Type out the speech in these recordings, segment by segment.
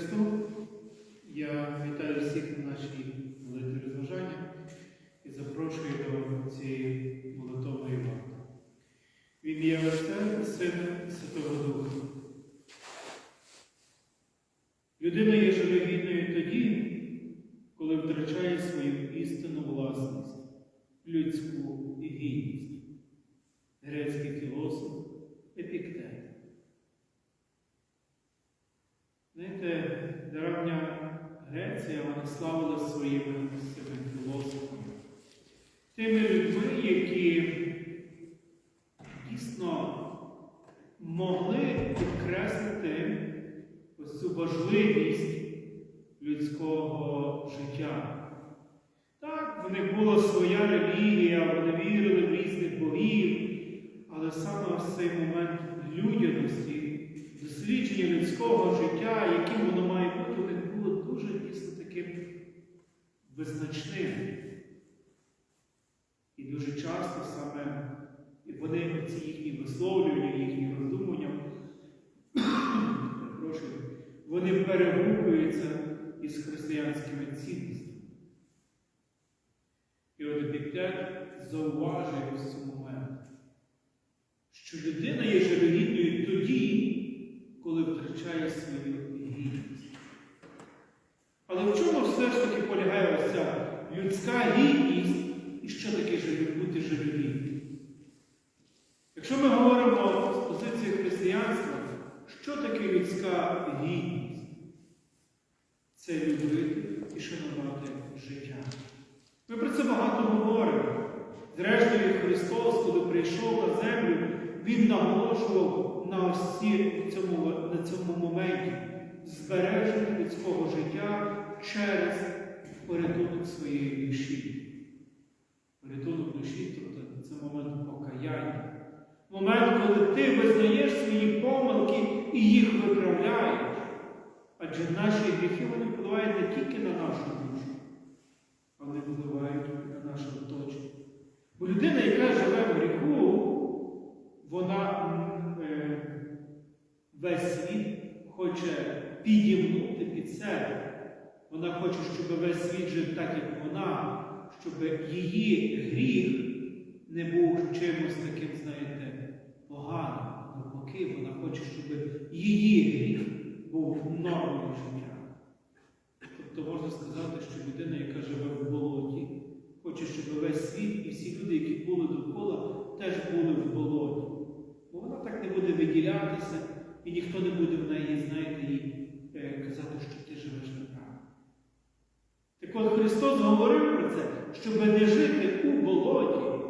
Христу! Я вітаю всіх на нашій молитві розважання і запрошую до цієї молитовної варти. В ім'я Отця Сина Святого Духа. Людина є жалюгідною тоді, коли втрачає свою істинну власність, людську і гідність. Грецький філософ Епіктет. Знаєте, давня Греція вона славила своїми філософами, тими людьми, які дійсно могли підкреслити ось цю важливість людського життя. Так, в них була своя релігія, вони вірили в різних богів, але саме ось цей момент людяності, дослідження людського життя, яким воно має бути, у них було дуже дійсно таким визначним. І дуже часто саме вони ці їхні висловлювання, їхні роздумування, вони перегукуються із християнськими цінностями. І от Епіктет зауважує ось цей момент, що людина є жалюгідною тоді, втрачає свою гідність. Але в чому все ж таки полягає ця людська гідність і що таке бути жалюгідним? Якщо ми говоримо з позиції християнства, що таке людська гідність? Це любити і шанувати життя. Ми про це багато говоримо. Зрештою, Христос, коли прийшов на землю, Він наголошував на ось ці- цьому, на цьому моменті збереження людського життя через порятунок своєї душі. Порятунок душі, тобто це момент покаяння. Момент, коли ти визнаєш свої помилки і їх виправляєш. Адже наші гріхи вони впливають не тільки на нашу душу, а вони впливають на наше оточення. Бо людина, яка живе в гріху, вона весь світ хоче підімнути під себе. Вона хоче, щоб весь світ жив так, як вона, щоб її гріх не був чимось таким, знаєте, поганим. Навпаки, вона хоче, щоб її гріх був нормою життя. Тобто можна сказати, що людина, яка живе в болоті, хоче, щоб весь світ і всі люди, які були довкола, теж були в болоті. Бо вона так не буде виділятися, і ніхто не буде в неї, знаєте, їй е, казати, що ти живеш неправильно. Так от Христос говорив про це, щоб не жити у болоті,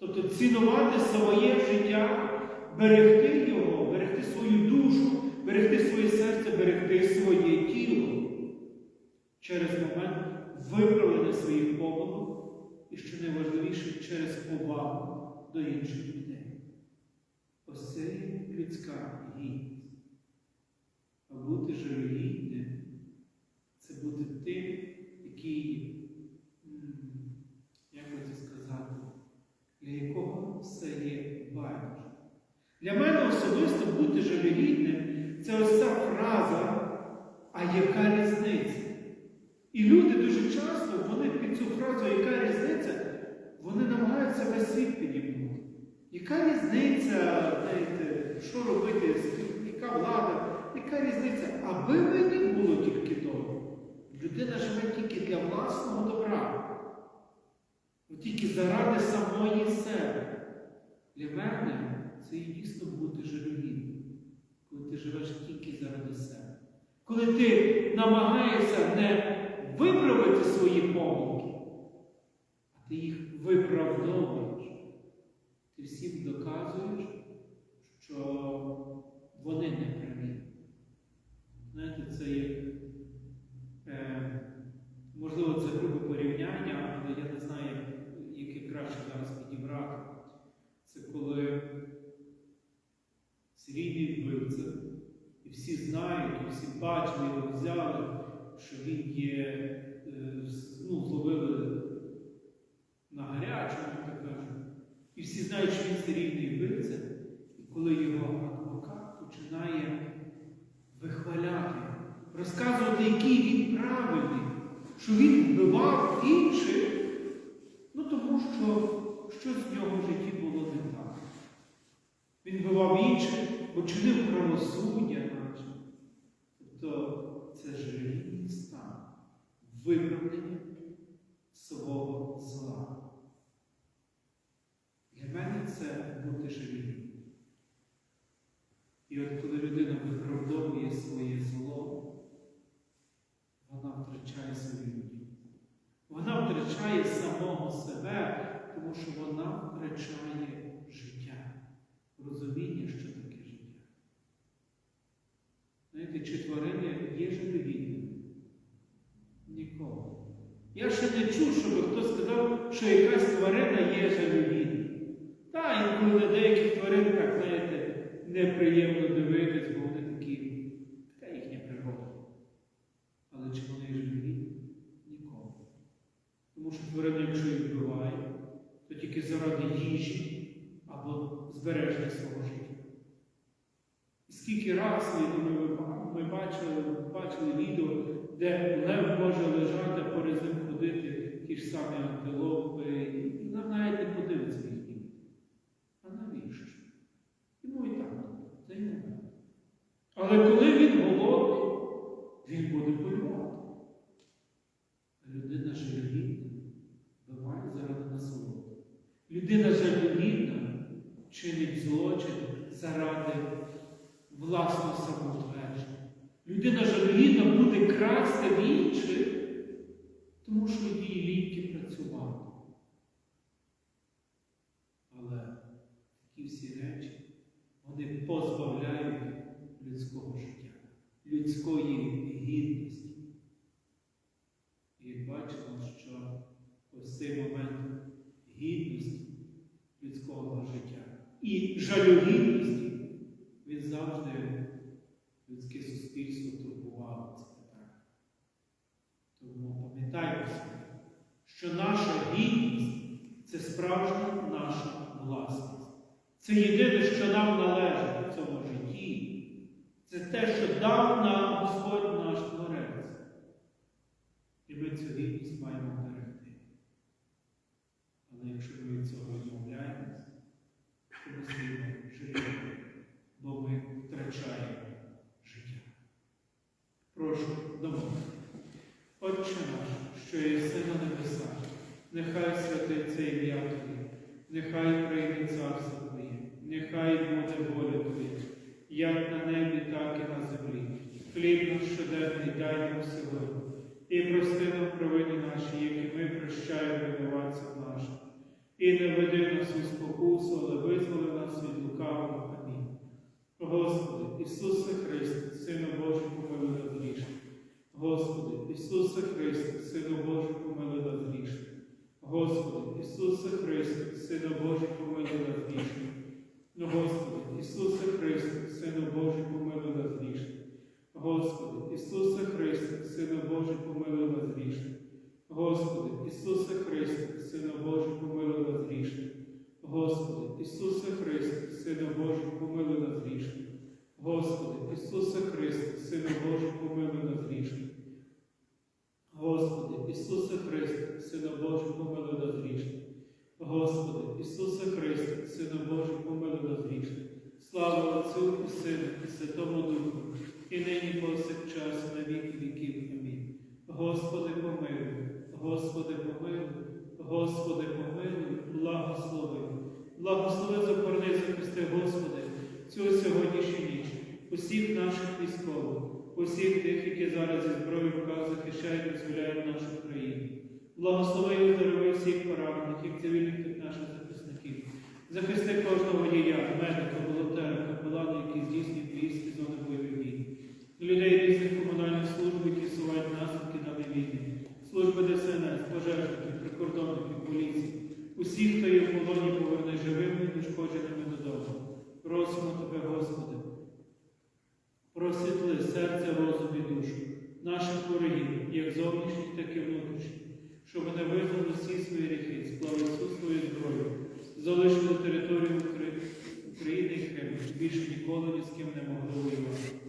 тобто цінувати своє життя, берегти його, берегти свою душу, берегти своє серце, берегти своє тіло через момент виправлення своїх помилок і, що найважливіше, через повагу до інших людей. Ось це людська гідність. А бути жалюгідним це бути тим, який, як би це сказати, для якого все є байдуже. Для мене особисто бути жалюгідним це ось ця фраза, а яка різниця? І люди дуже часто, вони під цю фразу, яка різниця, вони намагаються весь світ підібнути. Яка різниця, знаєте, що робити, яка влада, яка різниця? Аби ви не було тільки того. Людина живе тільки для власного добра. Тільки заради самої себе. Для мене це і дійсно бути жалюгідним, коли ти живеш тільки заради себе. Коли ти намагаєшся не виправити свої помилки, а ти їх виправдовуєш. Ти всім доказуєш, що вони не праві. Знаєте, це є, е, можливо, це грубе порівняння, але я не знаю, яке краще зараз підібрати. Це коли серійний вбивця, і всі знають, і всі бачили, його взяли, що він є, е, ну, зловили на гарячому, так кажуть. І всі знають, що він серійний вбивця, і коли його адвокат починає вихваляти розказувати, який він правильний, що він вбивав інших, ну тому що щось в нього в житті було не так. Він вбивав інших, бо чинив правосуддя наче. Тобто це жалюгідний стан, виправлення свого зла. Для мене це бути жалюгідним. І от коли людина виправдовує своє зло, вона втрачає свою. Вона втрачає самого себе, тому що вона втрачає життя, розуміння, що таке життя. Знаєте, чи тварини є жалюгідними? Ніколи. Я ще не чув, щоб хтось сказав, що якась тварина є жалюгідна. Та, інколи деяких тварин, так, знаєте, неприємно дивитись, бо вони такі, така їхня природа. Але чи вони жалюгідні? Ніколи. Тому що тварини, якщо їх вбивають, то тільки заради їжі або збереження свого життя. І скільки разів я думаю, ми бачили, бачили відео, де лев може лежати, поряд з ним ходити ті ж самі антилопи, і нам навіть не подивиться їх відео. А навіщо? Йому і так, це йому. Але коли він голодний, він буде полювати. Людина жалюгідна буває заради насолоди. Людина жалюгідна чинить злочин заради власного самоутвердження. Людина жалюгідна буде красти в інших, тому що їй ліньки працювати. Але такі всі речі вони позбавляють людського життя, людської гідності. І бачимо, що ось цей момент гідності людського життя і жалюгідності він завжди суспільство турбувало це питання. Тому пам'ятайте що наша гідність це справжня наша власність. Це єдине, що нам належить в цьому житті. Це те, що дав нам Господь наш Творець. І ми цю гідність маємо берегти. Але якщо ми від цього відмовляємось, то ми жаліємо, бо ми втрачаємо. Прошу, домовити. Отче наш, що єси на небесах, нехай святиться ім'я Твоє, нехай прийде царство Твоє, нехай буде воля Твоя, як на небі, так і на землі. Хліб наш щоденний дай нам сьогодні, помилуй. Господи, Ісусе Христе, Сину Божий, помилуй нас грішних. Господи, Ісусе Христе, Сину Божий, помилуй нас грішних. Господи, Ісусе Христе, Сину Божий, помилуй нас грішних. Слава Отцю і Сину, і Святому Духу, і нині повсякчас, на віки віків. Амінь. Господи, помилуй, Господи, помилуй, Господи, помилуй, благослови. Благослови, захорони, захисти, Господи, цю сьогоднішню ніч, усіх наших військових, усіх тих, які зараз зі зброєю в руках захищають і дозволяють нашу країну. Благослови і оздорови всіх поранених, як цивільних, і наших захисників. Захисти кожного водія, медика, волонтера, капелана, які здійснюють військ і зони бойових дій. Людей різних комунальних служб, які сувають наслідки даної війни, служби ДСНС, пожежників, прикордонників, поліції, усіх, хто є в полоні, поверни живими і додому. Просимо Тебе, Господи, просвітли серце, розум і душу наших ворогів, як зовнішніх, так і внутрішніх, щоб вони визнали всі свої гріхи, склали всю свою зброю, залишили територію України і Криму, більше ніколи ні з ким не могли воювати.